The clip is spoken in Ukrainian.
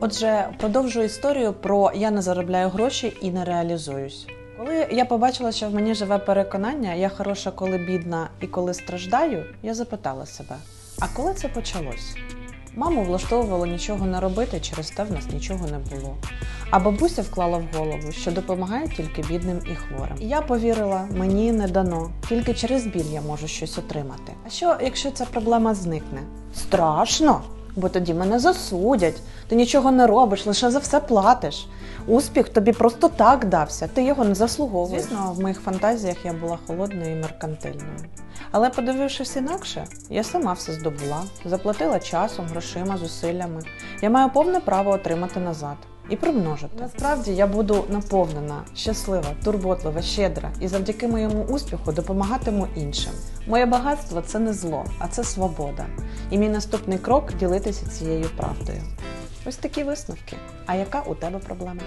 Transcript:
Отже, продовжую історію про я не заробляю гроші і не реалізуюсь. Коли я побачила, що в мені живе переконання, я хороша, коли бідна і коли страждаю, я запитала себе: а коли це почалось? Маму влаштовувало нічого не робити, через те в нас нічого не було. А бабуся вклала в голову, що допомагає тільки бідним і хворим. І я повірила, мені не дано. Тільки через біль я можу щось отримати. А що, якщо ця проблема зникне? Страшно, бо тоді мене засудять. Ти нічого не робиш, лише за все платиш. Успіх тобі просто так дався, ти його не заслуговуєш. Звісно, в моїх фантазіях я була холодною і меркантильною. Але подивившись інакше, я сама все здобула, заплатила часом, грошима, зусиллями. Я маю повне право отримати назад і примножити. Насправді я буду наповнена, щаслива, турботлива, щедра і завдяки моєму успіху допомагатиму іншим. Моє багатство це не зло, а це свобода. І мій наступний крок ділитися цією правдою. Ось такі висновки. А яка у тебе проблема?